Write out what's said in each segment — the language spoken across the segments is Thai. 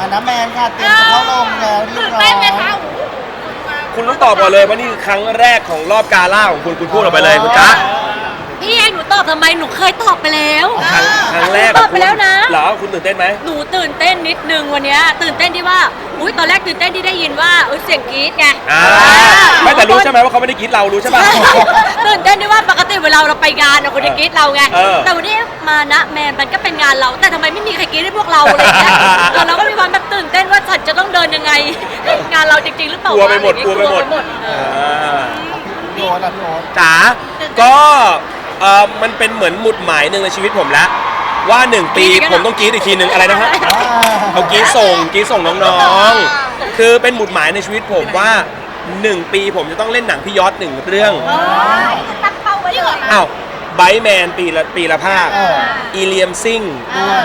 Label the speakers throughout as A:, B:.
A: อาน้ำแมนค่ะเตรียมจะเข้าลงแล้วเรีย
B: ตื่
A: บ
B: น
A: ร้อย
B: เต้นไหมคะ
C: คุณต้องตอบก่อนเลยว่านี่คือครั้งแรกของรอบกาล่าของคุณคุณพูดออกไปเลยคุณจ๊ะ
B: พี่ให้หนูตอบทำไมหนูเคยตอบไปแล้ว
C: ครั้งครั้งแรก
B: ตอบไปแล้วนะ
C: เหรอคุณตื่นเต้นไหม
B: หนูตื่นเต้นนิดนึงวันเนี้ยตื่นเต้นที่ว่าอุ้ยตอนแรกตื่นเต้นที่ได้ยินว่าเออเสียงกรี๊ดไง
C: อ่าไม่แต่รู้ใช่ไหมว่าเขาไม่ได้กรีดเรารู้ใช่ป่ะ
B: ใช่ตื่นเต้นที่ว่าปกติเวลาเราไปงานเราคนจะกรี๊ดเราไง
C: เออ
B: แต่วันนี้มานะแมนมันก็เป็นงานเรา แต่ทำไมไม่มีใครกรี๊ดให้พวกเราอะไรอย่างเงี้ยเออเราก็มีความแบบตื่นเต้นว่าฉันจะต้องเดินยังไงงานเราจริงๆหรือเปล่าก
C: ลัวไปหมด
B: อะร
C: กลัวไปหมด
B: เออ
C: อ่า
A: พี่โอ๊ตอะพี่โอ๊ต
C: จ๋าก็ เออมันเป็นเหมือนหมุดหมายหนึ่งในชีวิตผมแล้วว่าหนึ่งปีผมต้องกรีดอีกทีหนึ่งอะไรนะฮะเอากรีดส่งกรีดส่งน้องๆ คือเป็นหมุดหมายในชีวิตผมว่าหนึ่งปีผมจะต้องเล่นหนังพี่ยอดหนึ่งเรื่อง
B: ตั้งเป้าไว้เลย
C: อ้าวไบแมนปีละปีละภาค
A: เออ
C: อีเลียมซิง
A: ด้วย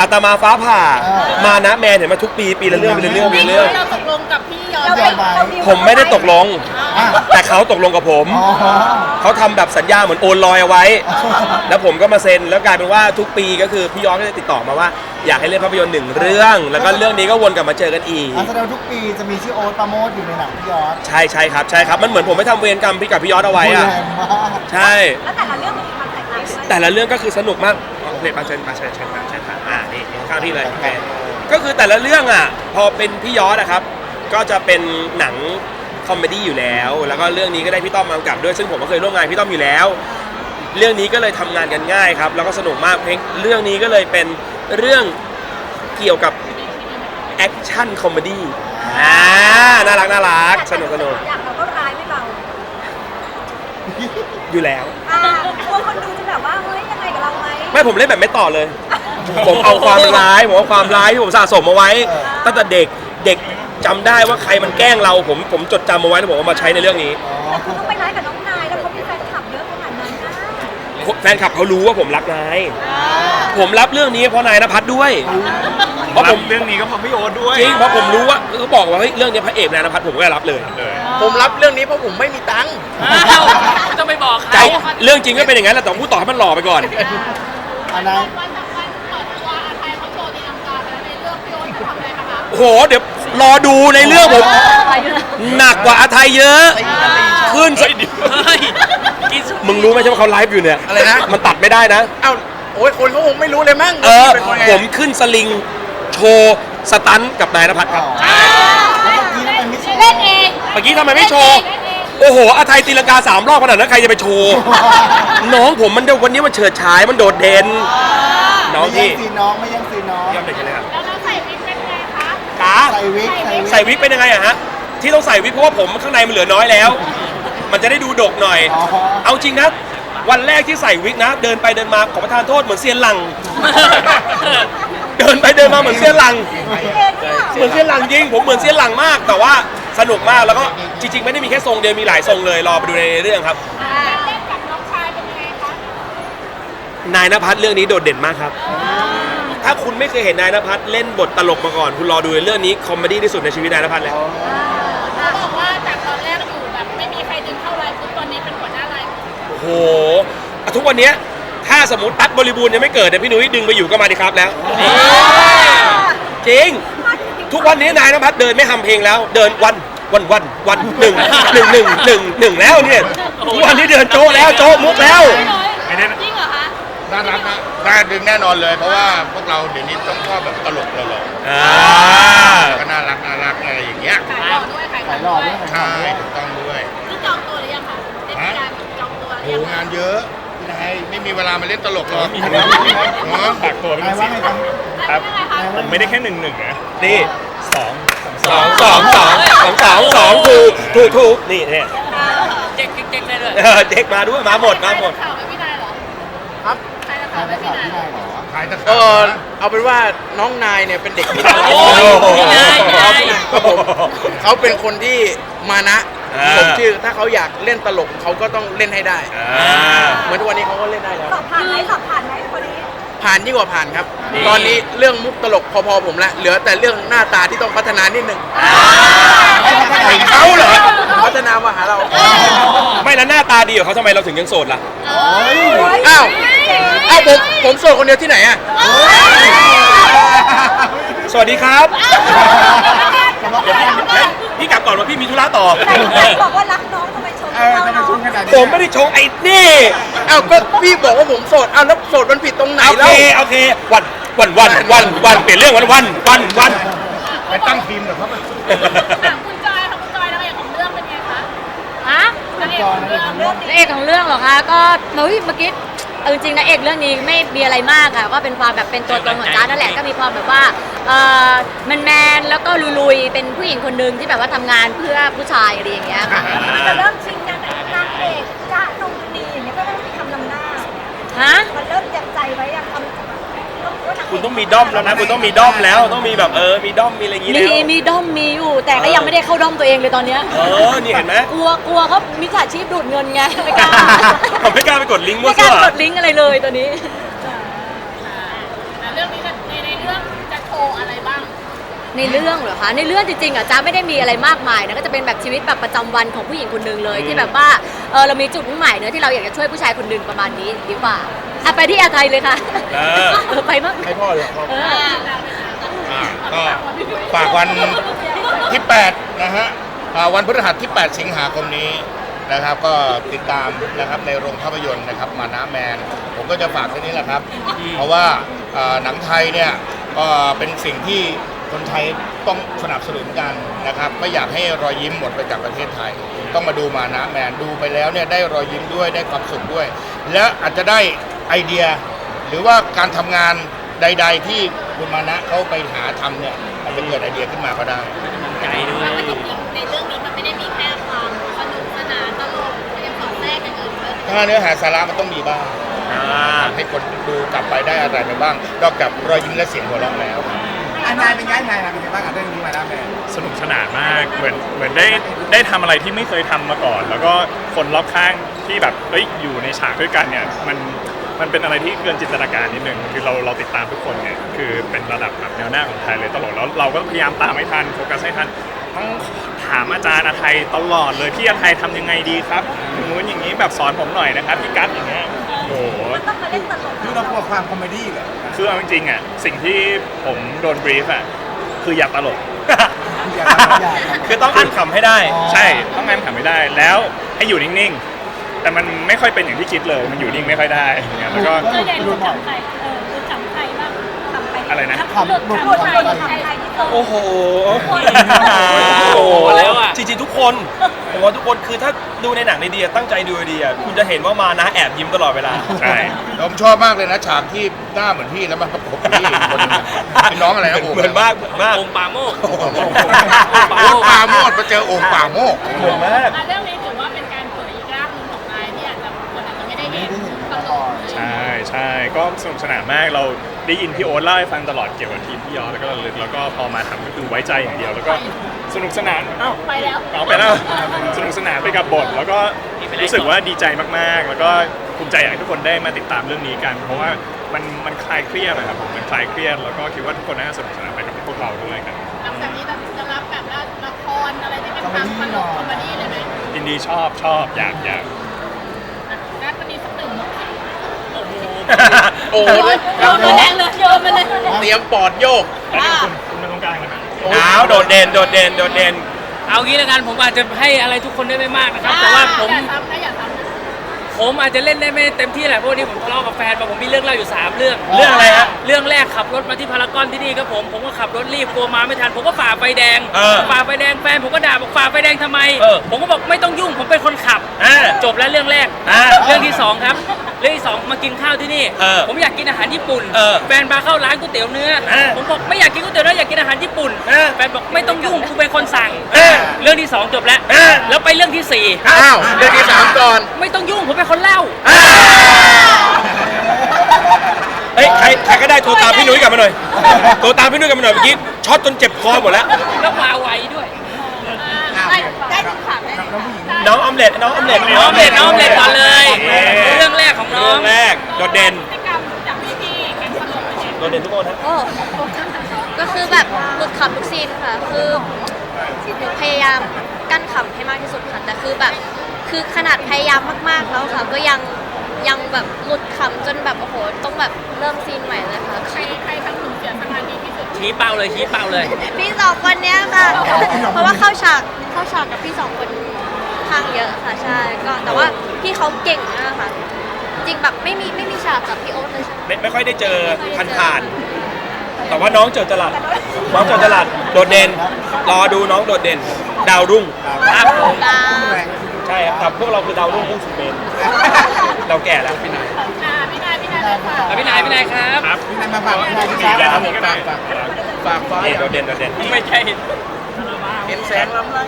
C: อาตมาฟ้าผ่า
A: เออ
C: มานะแมนเห็นไหมาทุกปีปีละเรื่องปีละเรื่องปีละเรื่อง
B: เราตกลงกับพี่ยอ
A: เรา
B: ด
A: เตรียมไว้
C: ผมไม่ได้ตกลง
A: อะ
C: แต่เขาตกลงกับผม
A: อ๋อ
C: เขาทำแบบสัญญาเหมือนโอนลอยเอาไว้ แล้วผมก็มาเซ็น แล้วกลายเป็นว่าทุกปีก็คือพี่ยอดก็จะติดต่อมาว่า อยากให้เล่นภาพยนตร์หนึ่งเรื่อง แล้วก็เรื่องนี้ก็วนกลับมาเจอกันอีก
A: อะแสดงว่าทุกปีจะมีชื่อโอ๊ตปราโมดอยู่ในหนังพี่ยอด
C: ใช่ใช่ครับใช่ครับ มันเหมือนผมไม่ทำเวรกรรมพี่กับพี่ยอดเอาไว้อะ
A: แรงมาก
C: ใช่
B: แล้วแต่ละเรื่องมันมีความแตกต่างกัน
C: แต่ละเรื่องก็คือสนุกมากเอาเพลงมาเชิญมาเชิญเชิญมาเชิญค่ะ อ่านี่ข้างพี่เลยโอเคก็คือแต่ละเรื่องอะ พอเป็นพี่ยอดนะครับ ก็จะเป็นหนังคอมเมดี้อยู่แล้ว แล้วก็เรื่องนี้ก็ได้พี่ต้อมมากำกับด้วยซึ่งผมก็เคยร่วมงานพี่ต้อมอยู่แล้ว เรื่องนี้ก็เลยทำงานกันง่ายครับ แล้วก็สนุกมากเพลงเรื่องนี้ก็เลยเป็นเรื่องเกี่ยวกับแอคชั่นคอมเมดี้อ่าน่ารักน่ารักสนุกสนุก
B: อย่างเราก็ร้ายไม่เบา
C: อยู่แล้ว
B: อ่ากลัวคนดูจะแบบว่าเฮ้ยยังไงกับเราไหม
C: ไม่ผมเล่นแบบไม่ต่อเลย ผมเอาความร้ายผมเอาความร้ายที่ผมสะสมมาไว้ ตั้งแต่เด็กเด็กจำได้ว่าใครมันแกล้งเราผมผมจดจำมาไว้แล้วผมเอามาใช้ในเรื่องนี้
B: แต่คุณต้องไปร้ายกับน้องนายแล้วเขามีแฟนคลับเยอะขนาดนั้นนะ
C: แฟนคลับเขารู้ว่าผมรักนาย ผมรับเรื่องนี้เพราะนายนภัสด้วยเพราะผม
D: เรื่องนี้ก็เพราะพี่โอ๊ตด้วย
C: จริงเพราะผมรู้ว่าเขาบอกว่าเฮ้ยเรื่องนี้พระเอกนายนภัสผมก็รับเลย
E: ผมรับเรื่องนี้เพราะผมไม่มีตังค์
D: ต้องไปบอก
C: ใจ
D: เขา
C: เรื่องจริงก็เป็นอย่างนั้นแหละแต่ผมพูดต่อให้มันหล่อไปก่อน
A: อันนั้น
C: โอ้โหเดี๋ยวรอดูในเรื่องผม หนักกว่าอาไทยเยอะ ขึ้นส
D: เฮ้ยกินสุ
C: มึงรู้ไหมใช่ว่าเขาไลฟ์อยู่เนี่ย
E: อะไรนะ
C: มันตัดไม่ได้นะ
E: เอ้าโอ้ยคนเขาคงไม่รู้เลยมั้ง
C: เออ
E: เป็นคนไง
C: ผมขึ้นสลิง โชว์สตันท์กับนายนภัสครับ
A: แล้วเมื่อกี้มันไม่ใช่
B: เล่นเอง
C: เมื่อกี้ทำไมไม่โชว์ โอ้โหอาไทยตีลังกาสามรอบขนาดนั้นใครจะไปโชว์ น้องผมมันเดี๋ยววันนี้มันเฉิดฉายมันโดดเด่น น้อง
A: ไม่
C: พี่
A: ยังซีน้องไม่ยังซีน้อง
C: ยอมเด็กกันเลยครับ จ๋า
A: ใส่วิกใส่วิก
C: ใส่วิกเป็นยังไงอะฮะที่ต้องใส่วิกเพราะว่าผมข้างในมันเหลือน้อยแล้ว มันจะได้ดูดกหน่อย
A: อ๋อ
C: เอาจริงนะ วันแรกที่ใส่วิกนะ เดินไปเดินมาขอประทานโทษเหมือนเซียนหลัง เดินไปเดินมาเหมือนเซียนหลัง เหมือนเซียนหลังจริงผมเหมือนเซียนหลังมาก แต่ว่าสนุกมากแล้วก็จริง ๆ ไม่ได้มีแค่ทรงเดียวมีหลายทรงเลยรอไปดูในเรื่องครับ
B: เล่นกับน้องชายเป็นยังไงคะ
C: นายนภัสเรื่องนี้โดดเด่นมากครับถ้าคุณไม่เคยเห็นนายนภัสเล่นบทตลกมาก่อน คุณรอดูในเรื่องนี้คอมเมดี้ที่สุดในชีวิตนายนภัสแล้ว
B: เขาบอกว่าจากตอนแรกอยู่แบบไม่มีใครดึงเข้าไลฟ์ปุ๊บตอนนี้เป็นหัวหน้าไลฟ์
C: โอ้โหอะทุกวันเนี้ยถ้าสมมติตั๊กบริบูรณ์ยังไม่เกิดเนี่ยพี่นุ้ยดึงไปอยู่ก็มาดีครับแล้ว จริง ทุกวันนี้นายนภัสเดินไม่ทำเพลงแล้ว เดินวันวันวันวันหนึ่งหนึ่งหนึ่งหนึ่งหนึ่งแล้วเนี่ยทุกวันนี้เดินโจ๊ะแล้วโจ๊ะมุกแล้ว
D: ไม่ได้
B: จริงเหรอคะ
E: น่ารักนะน่าดึงแน่นอนเลย เพราะว่าพวกเราเดี๋ยวนี้ต้องชอบแบบตลกตลก
C: อ่า
E: ก็น่ารักน่ารักอะไรอย่างเงี้ย
B: ขายหล่อด้วยขาย
A: ขายหล่อด้วยขายหล่อ
E: ใช่
A: ด้วย
E: ถูกต้องด้วย
B: นี่จองตัวหรือยังคะได้มีการจองตัวห
E: โห
B: รือยัง
E: งานเยอะพี่นายไม่มีเวลามาเล่นตลกหรอก
D: มี
E: เนาะ
D: ฝากตัวเป็น
A: นายว่า
D: สิ
A: ไงครับ
D: ครับ
A: นาย
D: ผ
A: ว่าม
D: ไม่ได้แค่หนึ่งหนึ่งนะ
C: นี่
D: สอง
C: สองสองสองสองสองสองถูกถูกถูกนี่เนี่ย
B: เจ๊กเจ๊กเลยเลย
C: เออเด็กมาด้วยมาหมดมาหมด
B: ข่าวไม่พี่นายเหรอ
E: ครับ
B: ใครจะ
A: นา
B: ข่าวยไม่
A: ได้
B: พี่
A: ข่าวนา
B: ย
A: พี่นายเหรอ
E: ขายตะเอขาอบเอาเป็นว่าน้องนายเนี่ยเป็นเด็กที่น่ารัก
C: โอ้โห
E: ครับผมเขาเป็นคนที่มานะ
C: อ่า
E: ผมชื่อถ้าเขาอยากเล่นตลกเขาก็ต้องเล่นให้ได้
C: อ่า
E: เหมือนทุกวันนี้เขาก็เล่นได้แล้ว
B: สอบผ่านไหมสอบผ่านไหมคนนี้
E: ผ่านยิ่งกว่าผ่านครับ
C: นี่
E: ตอนนี้เรื่องมุกตลกพอๆผมละเหลือแต่เรื่องหน้าตาที่ต้องพัฒนานิดนึง
C: ถึงเขาเหรอ
E: พัฒนามาหาเรา
C: ไม่แล้วหน้าตาดีของเขาทำไมเราถึงยังโสดล่ะ
E: อ้าวอ้าวผมผมโสดคนเดียวที่ไหนอะ
C: สวัสดีครับเดี๋ยวพี่พี่กลับก่อนว่าพี่มีธุระต่อ
B: แต่บอกว่ารักน้องทำไมชม
A: เออทำไมชมขนาดนี้
C: ผมไม่ได้ชงไอ้นี่
E: เอ้าก็พี่บอกว่าผมโสดเอ้าแล้วโสดมันผิดตรงไหน
C: โอ
E: แล้
C: เควโอเค วันวันวันวันวันเปลี่ยนเรื่องวันวันวันวัน
E: ไปตั้งทีมกับเขาไป
B: คุณจอยค่ะนางเอกของเรื่องนางเอกของเรื่องเหรอคะก็เฮ้ยเมื่อกี้เอาจริงๆนางเอกเรื่องนี้ไม่มีอะไรมากค่ะก็เป็นความแบบเป็นตัวตนของจ้านั่นแหละก็มีความแบบว่าเออแมนๆแล้วก็ลุยๆเป็นผู้หญิงคนหนึ่งที่แบบว่าทำงานเพื่อผู้ชายอะไรอย่างเงี้ยค่ะ
F: จะเริ่มชิงกันไหนนางเอกจ้านงนีอย่างเงี้ยก็ต้องมีคำนำหน้า
B: ฮะ
F: มันเริ่มจากใจไว้ยังคำ
C: คุณต้องมีด้อมแล้วนะคุณต้องมีด้อมแล้วต้องมีแบบเออมีด้อมมีอะไรอย่างงี้
B: มี
C: แล้ว
B: มีด้อมมีอยู่ แต่ก็ยังไม่ได้เข้าด้อมตัวเองเลยตอนเนี้ย
C: เออนี่เห็นไหม
B: กลัวกลัวเขามิจฉาชีพดูดเงินไงไม่กล้า
C: ผมไม่กล้าไปกดลิงก์มั่ว
B: ไม่ก
C: ซั่
B: ล้าวกดลิงก์อะไรเลยตอนนี้
G: เรื่องนี้ในในเรื่องจะโชว์อะไรบ้าง
B: ในเรื่องเหรอคะในเรื่องจริงๆอะจ้าไม่ได้มีอะไรมากมายนะก็จะเป็นแบบชีวิตแบบประจำวันของผู้หญิงคนหนึ่งเลย ที่แบบว่าเออเรามีจุดมุ่งหมายเนอะที่เราอยากจะช่วยผู้ชายคนหนึ่งประมาณนี้ดีกว่าอะไปที่อาไทยเลยค่ะ
C: เออ
B: เออไปมั้ง
E: ให้พ่อเลยพ่อ
B: เออ
E: อ่าก็ฝากวันที่ 8 นะฮะอ่าวันพฤหัสที่ 8 สิงหาคมนี้นะครับ ก็ติดตามนะครับในโรงภาพยนตร์นะครับมานะแมน ผมก็จะฝากแค่นี้แหละครับ เพราะว่าอ่าหนังไทยเนี่ยก็เป็นสิ่งที่ คนไทยต้องสนับสนุนกันนะครับไม่อยากให้รอยยิ้มหมดไปจากประเทศไทย ต้องมาดูมานะแมนดูไปแล้วเนี่ยได้รอยยิ้มด้วยได้ความสุขด้วย และอาจจะได้ไอเดีย หรือว่าการทำงานใด ๆ ที่คุณมานะเขาไปหาทำเนี่ยอาจจะเกิดไอเดียขึ้นมาก็ได้
G: แต่ว่าจริงๆในเรื่องนี้มันไม่ได้มีแค่ความสนุกสนานตลกมันยังสอดแทรกอย่างอื่นด้วย
E: ถ้าเนื้อหาสาระมันต้องมีบ้าง
C: อ่า
E: ให้คนดูกลับไปได้อะไรไปบ้างนอกจากรอยยิ้มและเสียงหัวเราะแล้ว
A: นนายเป็นไงนายนายเป็นไงบ้างกับเรื่องนี้มาแล้วแม่
D: สนุกสนานมากเหมือนเหมือนได้ได้ทำอะไรที่ไม่เคยทำมาก่อน แล้วก็คนรอบข้างที่แบบเอ้ยอยู่ในฉากด้วยกันเนี่ยมันมันเป็นอะไรที่เกินจินตนาการนิดนึงคือเราเราติดตามทุกคนเนี่ยคือเป็นระดับแบบแนวหน้าของไทยเลยตลอดแล้วเราก็พยายามตามให้ทันโฟกัสให้ทันต้องถามอาจารย์อาไทยตลอดเลยพี่อาไทยทำยังไงดีครับอย่างนู้นอย่างนี้แบบสอนผมหน่อยนะครับพี่กั๊ดอย่างเงี้ยโอ้โห
F: ต้องมาเล่นตลก
A: คือเรากลัวความคอมเมดี้เหรอ
D: คือเอาจริงๆอะสิ่งที่ผมโดนบรีฟอะคืออยากตลก
A: อยากทำอยากทำ
C: คือต้องอั้นขำให้ได้
D: ใช่ต้องงานขำไม่ได้แล้วให้อยู่นิ่งๆ แต่มันไม่ค่อยเป็นอย่างที่คิดเลยมันอยู่นิ่งไม่ค่อยได้อย่างเงี้ยแล้วก็
F: ส่วนใหญ่หนูจำใครเออหนูจำใครบ้างจำใคร
D: อะไรนะ
A: ทำหลุด
F: หลุดใครหลุดใครใครที่สุด
C: โอ้โห โอ้โหแล้วอะ จริงๆทุกคน ผมว่าทุกคนคือถ้าดูในหนังในดีตั้งใจดูดีอะคุณจะเห็นว่ามานะแอบยิ้มตลอดเวลา
D: ใช่
E: ผมชอบมากเลยนะฉากที่หน้าเหมือนพี่แล้วมาประกบพี่อีกคนหนึงอะเป็นน้องอะไรนะโอ่ง
C: เหมือนมากเหมือนมาก
H: องค์ปราโมก
E: โอ่งปราโมดมาเจอโอ่งป่าโมก
C: เหมือนมาก
G: อะเรื่องนี้ถือว่าเป็นการเผยอีกรอบหนึงของนายที่อาจจะคนอาจจะไม่ได้
A: ไม่
G: เห็น
A: ได้เห็น
G: ต
A: มา
G: ล
A: ก่อกน
D: ใช่ใช่ก็สนุกสนานมากเราได้ยินพี่โอ๊ตเล่าให้ฟังตลอดเกี่ยวกับทีมพี่ยอดแล้วก็ระลึกแล้วก็พอมาทำก็คือไว้ใจอย่างเดียวแล้วก็ สนุกสนานเอ้า
G: ไปแล้ว
D: เอาไปแล้วสนุกสนานไปกับบท แล้วก็รู้สึกว่าดีใจมากๆ แล้วก็ภูมิใจอยากให้ทุกคนได้มาติดตามเรื่องนี้กัน เพราะว่ามันมันคลายเครียดนะครับผมมันคลายเครียดแล้วก็คิดว่าทุกคนน่าจะสนุกสนานไปกับพวกเราด้วยกัน
G: หลังจากนี้จะจะรับแบบว่าละครอะไรที่เป็นทางตลกคอมเมดี้เลยไหม
D: ยินดีชอบชอบอยากอยาก
G: อะนัดวันนี้สักหนึ่งมุกสิ
E: โอ้โห
G: โยนมาแรงเลยโยนมาเลย
E: เตรียมปอดโยก
D: แล้วนี่คุณคุณ เป็นตรงกลางนะครับ
C: หนาวโดดเด่นโดดเด่นโดดเด่น
H: เอางี้แล้วกันผมอาจจะให้อะไรทุกคนได้ไม่มากนะครับ แต่ว่าผม
G: อย่าทำนะอย่าทำนะ
H: ผมอาจจะเล่นได้ไม่เต็มที่แหละเพราะวันนี้ผมทะเลาะกับแฟนมาผมมีเรื่องเล่าอยู่ 3 เรื่อง
C: เรื่องอะไรฮะ
H: เรื่องแรกขับรถมาที่พารากอนที่นี่ครับผมผมก็ขับรถรีบกลัวมาไม่ทัน ผมก็ฝ่าไฟแดง
C: เออ
H: ฝ่าไฟแดงแฟนผมก็ด่าบอกฝ่าไฟแดงทำไม
C: เออ
H: ผมก็บอกไม่ต้องยุ่งผมเป็นคนขับ
C: อ่า
H: จบแล้วเรื่องแรก
C: อ่า
H: เรื่องที่สองครับ เรื่องที่สองมากินข้าวที่นี่
C: เออ
H: ผมอยากกินอาหารญี่ปุ่น
C: เออ
H: แฟนพาเข้าร้านก๋วยเตี๋ยวเนื้อ
C: เออ
H: ผมบอกไม่อยากกินก๋วยเตี๋ยวเนื้ออยากกินอาหารญี่ปุ่น
C: เออ
H: แฟนบอกไม่ต้องยุ่งกูเป็นคนสั่ง
C: เออ
H: เรื่องที่สองจบแล้ว
C: เออ
H: แล้วไปเรื่องที่สี่
E: อ้าวเรื่องที่สามก่อน
H: ไม่ต้องยุ่งผมเป็นคนเล่า
C: เฮ้ยใครใครก็ได้โทรตามพี่นุ้ยกลับมาหน่อยโทรตามพี่นุ้ยกลับมาหน่อยเมื่อกี้ช็อตจนเจ็บคอหมดแล้ว
H: แล้วมาไวด้วย
G: ได้ได้ทุกขับได้
A: น้องผู้หญิง
C: น้องออมเล็ตน้องออมเล็ต
H: น้องออมเล็ตน้องออมเล็ตก่อนเลย
C: เออ
H: เรื่องแรกของน้อง
C: เรื่องแรกโดดเด่น
G: พฤติกรรมจากพี่ๆแก๊งตลกเป็นไง
C: โดดเด่นทุกคนฮะ
B: โอ้ก็คือแบบหลุดขำทุกซีนค่ะ คือหนูพยายามกั้นขำให้มากที่สุดค่ะแต่คือแบบคือขนาดพยายามมาก ๆ แล้วค่ะ ก็ยัง
I: ยังแบบหลุดคำจนแบบโอ้โหต้องแบบเริ่มซีนใหม่เลยค่ะ
G: ใครใครทำหนูเสียสมาธิที่สุด
H: ชี้เป้าเลยชี้เป้าเลย
I: พี่สองคนเนี้ยค่ะ เพราะว่าเข้าฉากเข้าฉากกับพี่สองคน ข้างเยอะค่ะใช่ก็แต่ว่าพี่เขาเก่งมากค่ะ จริงแบบไม่มีไม่มีฉากกับพี่โอ๊ตเลยใช่ไหม
C: ไม่ไม่ค่อยได้เจอผ่านผ่านๆแต่ว่าน้องเจอจรัสน้องเจอจรัสโดดเด่น รอดูน้องโดดเด่น ดาวรุ่ง
H: ครับผม
I: ดา
J: แรง
C: ใช่ครับแต่พวกเราคือดาวรุ่งพุ่งสุดเบนเราแก่แล้วพี่นาย
G: อ่าพี่นายพี่นายเลยค่ะ
H: แล้วพี่นายพี่นายครับ
D: ครับ
J: พี่นายมาฝากพี่นาย
D: มี
J: พี่
D: อะไร
J: นาย
D: ทำนี้ก็ได้
K: ฝากฟ้า
C: นี่โดดเด่นโดดเด่น
H: ไม่ใช่
K: เห็นแสงล้ำลั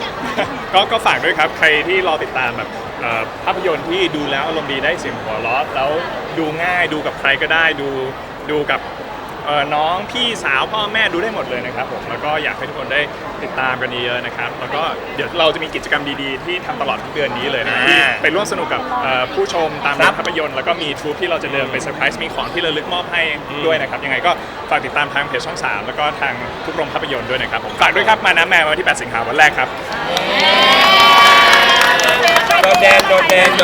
D: ก็ก็ฝากด้วยครับ ใครที่รอติดตามแบบเอ่อภาพยนตร์ที่ดูแล้วอารมณ์ดีได้เสียงหัวเราะแล้วดูง่ายดูกับใครก็ได้ดูดูกับ น้องพี่สาวพ่อแม่ดูได้หมดเลยนะครับผมแล้วก็อยากให้ทุกคนได้ติดตามกันเยอะๆนะครับแล้วก็เดี๋ยวเราจะมีกิจกรรมดีๆ ที่ทำตลอดทั้งเดือนนี้เลยนะที่ไปร่วมสนุกกับเอ่อผู้ชมตามโรงภาพยนตร์แล้วก็มีทรูปที่เราจะเดินไปเซอร์ไพรส์มีของที่ระลึกมอบให้ด้วยนะครับยังไงก็ฝากติดตามทางเพจช่อง 3 แล้วก็ทางทุกโรงภาพยนตร์ด้วยนะครับผมฝากด้วยครับมาน้ำแมววันที่ 8 สิงหาวันแรกครับ
C: โดดเด่นโดดเด่นโด